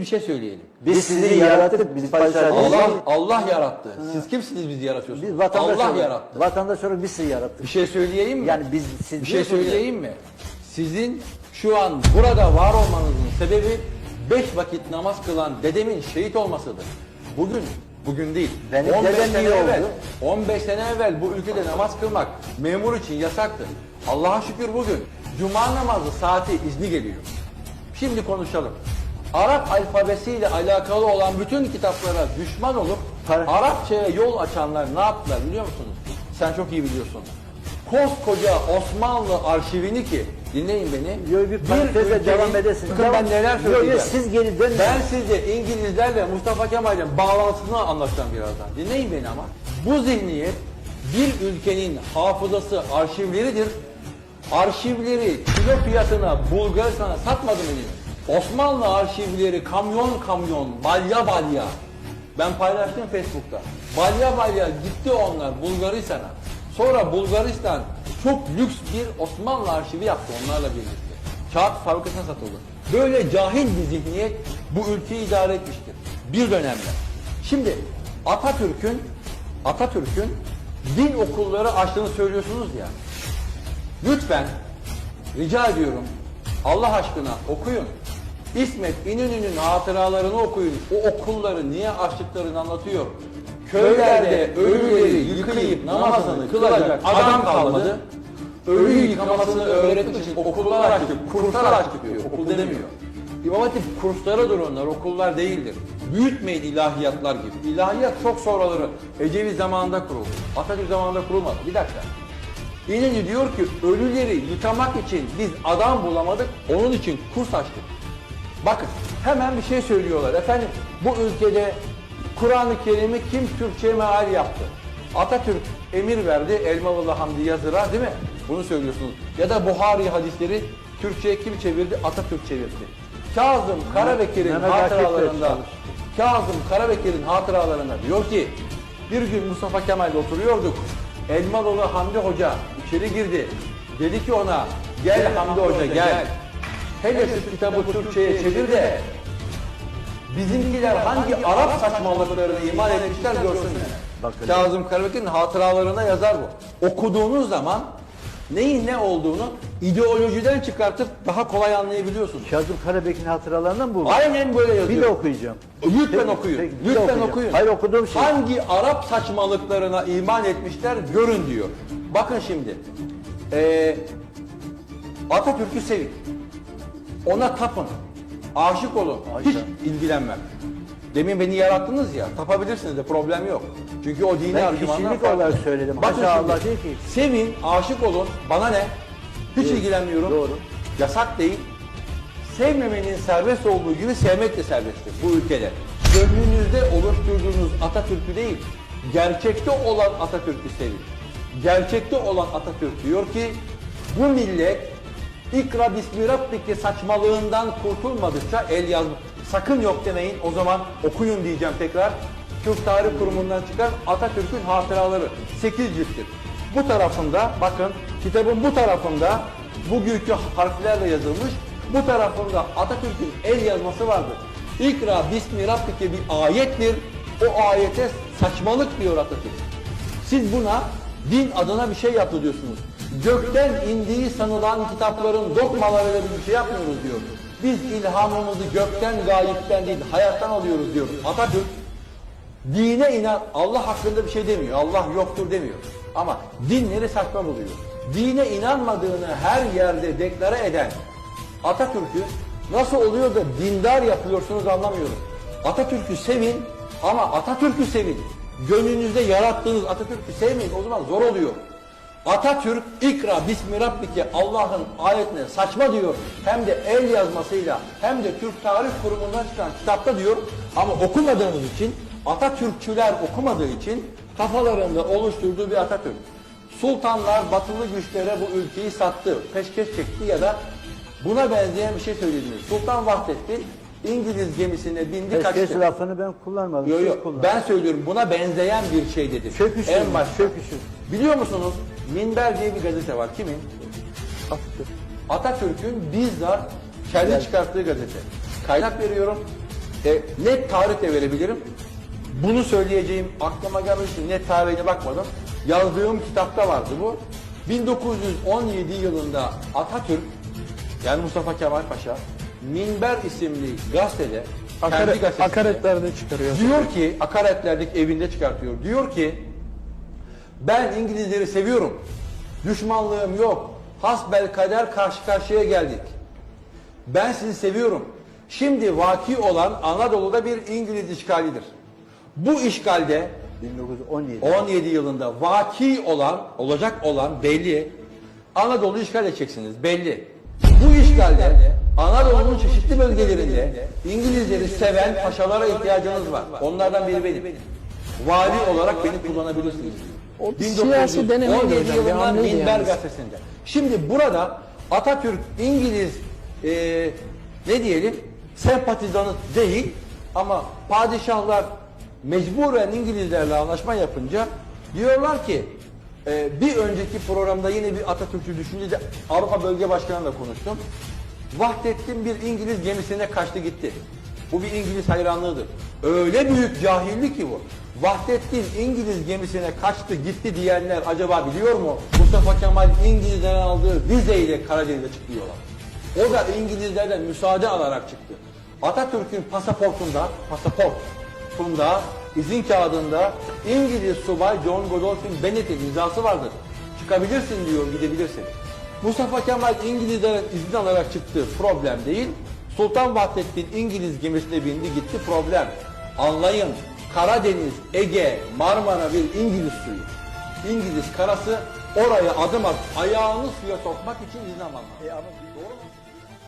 bir şey söyleyelim. Biz sizi yarattık, biz padişah Allah değiliz. Allah yarattı. Siz kimsiniz bizi yaratıyorsunuz? Biz vatandaş Allah olarak, yarattı. vatandaş olarak biz sizi yarattık. Bir şey söyleyeyim mi? Yani biz siz bir şey söyleyeyim mi? Sizin şu an burada var olmanızın sebebi beş vakit namaz kılan dedemin şehit olmasıdır. Bugün, bugün değil. Benim 15 dedem sene niye evvel, oldu? 15 sene evvel bu ülkede namaz kılmak memur için yasaktı. Allah'a şükür bugün cuma namazı saati izni geliyor. Şimdi konuşalım. Arap alfabesiyle alakalı olan bütün kitaplara düşman olup Arapçaya yol açanlar ne yaptılar biliyor musunuz? Sen çok iyi biliyorsun. Koskoca Osmanlı arşivini ki dinleyin beni. Yo, bir parantezle devam edesin. Bakın ben neler Yo, yo, söyleyeceğim. siz geri dönün. Ben size İngilizlerle Mustafa Kemal'in bağlantısını anlatacağım birazdan. Dinleyin beni ama. Bu zihniyet bir ülkenin hafızası, arşivleridir. Arşivleri kilo fiyatına Bulgaristan'a satmadı mı diyor. Osmanlı arşivleri kamyon kamyon, balya balya. Ben paylaştım Facebook'ta. Balya balya gitti onlar Bulgaristan'a. Sonra Bulgaristan çok lüks bir Osmanlı arşivi yaptı onlarla birlikte. Kağıt fabrikasına satıldı. Böyle cahil bir zihniyet bu ülkeyi idare etmiştir. Bir dönemde. Şimdi Atatürk'ün Atatürk'ün din okulları açtığını söylüyorsunuz ya. Lütfen rica ediyorum Allah aşkına okuyun. İsmet İnönü'nün hatıralarını okuyun. O okulları niye açtıklarını anlatıyor. Köylerde ölüleri yıkayıp namazını kılacak adam kalmadı. Ölü yıkamasını öğretmek için okullar açtık, kurslar açtık diyor. Okul demiyor. İmam Hatip kurslara dur onlar, okullar değildir. Büyütmeyin ilahiyatlar gibi. İlahiyat çok sonraları Ecevi zamanında kuruldu. Atatürk zamanında kurulmadı. Bir dakika. İnönü diyor ki ölüleri yıkamak için biz adam bulamadık, onun için kurs açtık. Bakın hemen bir şey söylüyorlar. Efendim bu ülkede Kur'an-ı Kerim'i kim Türkçe meal yaptı? Atatürk emir verdi Elmalılı Hamdi Yazır'a değil mi? Bunu söylüyorsunuz. Ya da Buhari hadisleri Türkçe'ye kim çevirdi? Atatürk çevirdi. Kazım Karabekir'in hatıralarında. Kazım Karabekir'in hatıralarında diyor ki bir gün Mustafa Kemal'le oturuyorduk. Elmalılı Hamdi Hoca içeri girdi. Dedi ki ona gel Hamdi Hoca gel. Hele şu kitabı Türkçe'ye çevir de bizimkiler hangi Arap saçmalıklarını iman etmişler görsünler. Bakın. Kazım Karabekir'in hatıralarına yazar bu. Okuduğunuz zaman neyin ne olduğunu ideolojiden çıkartıp daha kolay anlayabiliyorsunuz. Kazım Karabek'in hatıralarından bu. Aynen böyle yazıyor. Bir de okuyacağım. Lütfen okuyun. peki, Lütfen okuyacağım. okuyun. Hayır, okuduğum şey. Hangi Arap saçmalıklarına iman etmişler görün diyor. Bakın şimdi. Ee, Atatürk'ü sevin. Ona tapın. Aşık olun. Hiç ilgilenmem. Demin beni yarattınız ya. Tapabilirsiniz de problem yok. Çünkü o dini Ben argümanlar kişilik farklı. olarak söyledim. Bakın Haşa şimdi, Allah değil ki. Sevin, aşık olun. Bana ne? Hiç Evet, ilgilenmiyorum. doğru. Yasak değil. Sevmemenin serbest olduğu gibi sevmek de serbesttir bu ülkede. Gönlünüzde oluşturduğunuz Atatürk'ü değil, gerçekte olan Atatürk'ü sevin. Gerçekte olan Atatürk diyor ki, bu millet ikra bismi rabbike saçmalığından kurtulmadıkça el yazma. Sakın yok demeyin o zaman okuyun diyeceğim tekrar. Türk Tarih Kurumu'ndan çıkan Atatürk'ün hatıraları 8 cilttir. Bu tarafında bakın kitabın bu tarafında bugünkü harflerle yazılmış. Bu tarafında Atatürk'ün el yazması vardır. İkra bismi rabbike bir ayettir. O ayete saçmalık diyor Atatürk. Siz buna din adına bir şey yaptı diyorsunuz. Gökten indiği sanılan kitapların dogmalarıyla bir şey yapmıyoruz diyor. Biz ilhamımızı gökten gayipten değil hayattan alıyoruz diyor. Atatürk dine inan Allah hakkında bir şey demiyor. Allah yoktur demiyor. Ama dinleri saçma buluyor. Dine inanmadığını her yerde deklare eden Atatürk'ü nasıl oluyor da dindar yapıyorsunuz anlamıyorum. Atatürk'ü sevin ama Atatürk'ü sevin. Gönlünüzde yarattığınız Atatürk'ü sevmeyin o zaman zor oluyor. Atatürk ikra bismi rabbike Allah'ın ayetine saçma diyor. Hem de el yazmasıyla hem de Türk Tarih Kurumu'ndan çıkan kitapta diyor. Ama okumadığımız için Atatürkçüler okumadığı için kafalarında oluşturduğu bir Atatürk. Sultanlar batılı güçlere bu ülkeyi sattı, peşkeş çekti ya da buna benzeyen bir şey söylediniz. Sultan Vahdettin İngiliz gemisine bindi kaçtı. lafını ben kullanmadım. Yok yok kullandınız. ben söylüyorum buna benzeyen bir şey dedi. Çöküşür En baş Çöküşür. Biliyor musunuz Minber diye bir gazete var. Kimin? Atatürk. Atatürk'ün bizzat kendi çıkarttığı gazete. Kaynak veriyorum. E, net tarih de verebilirim. Bunu söyleyeceğim aklıma gelmiş için net tarihine bakmadım. Yazdığım kitapta vardı bu. 1917 yılında Atatürk yani Mustafa Kemal Paşa Minber isimli gazetede kendi Akare, gazetesinde akaretlerde çıkarıyor. diyor ki akaretlerdeki evinde çıkartıyor. Diyor ki ben İngilizleri seviyorum. Düşmanlığım yok. Hasbel kader karşı karşıya geldik. Ben sizi seviyorum. Şimdi vaki olan Anadolu'da bir İngiliz işgalidir. Bu işgalde 1917. 17 yılında vaki olan, olacak olan belli. Anadolu işgal edeceksiniz belli. Bu işgalde Anadolu'nun çeşitli bölgelerinde İngilizleri seven paşalara ihtiyacınız var. Onlardan biri benim. Vali olarak beni kullanabilirsiniz. O siyasi denemeydi 17 hocam, bir yılından Minber gazetesinde. Şimdi burada Atatürk İngiliz e, ne diyelim sempatizanı değil ama padişahlar mecburen İngilizlerle anlaşma yapınca diyorlar ki e, bir önceki programda yine bir Atatürkçü düşüncede Avrupa Bölge Başkanı'yla konuştum. Vahdettin bir İngiliz gemisine kaçtı gitti. Bu bir İngiliz hayranlığıdır. Öyle büyük cahillik ki bu. Vahdettin İngiliz gemisine kaçtı gitti diyenler acaba biliyor mu? Mustafa Kemal İngilizlerden aldığı vizeyle Karadeniz'e çıktı yola. O da İngilizlerden müsaade alarak çıktı. Atatürk'ün pasaportunda, pasaportunda, izin kağıdında İngiliz subay John Godolphin Bennett'in imzası vardır. Çıkabilirsin diyor, gidebilirsin. Mustafa Kemal İngilizlerden izin alarak çıktı, problem değil. Sultan Vahdettin İngiliz gemisine bindi, gitti, problem. Anlayın, Karadeniz, Ege, Marmara bir İngiliz suyu. İngiliz karası oraya adım at, ayağını suya sokmak için izin alman lazım. Doğru mu?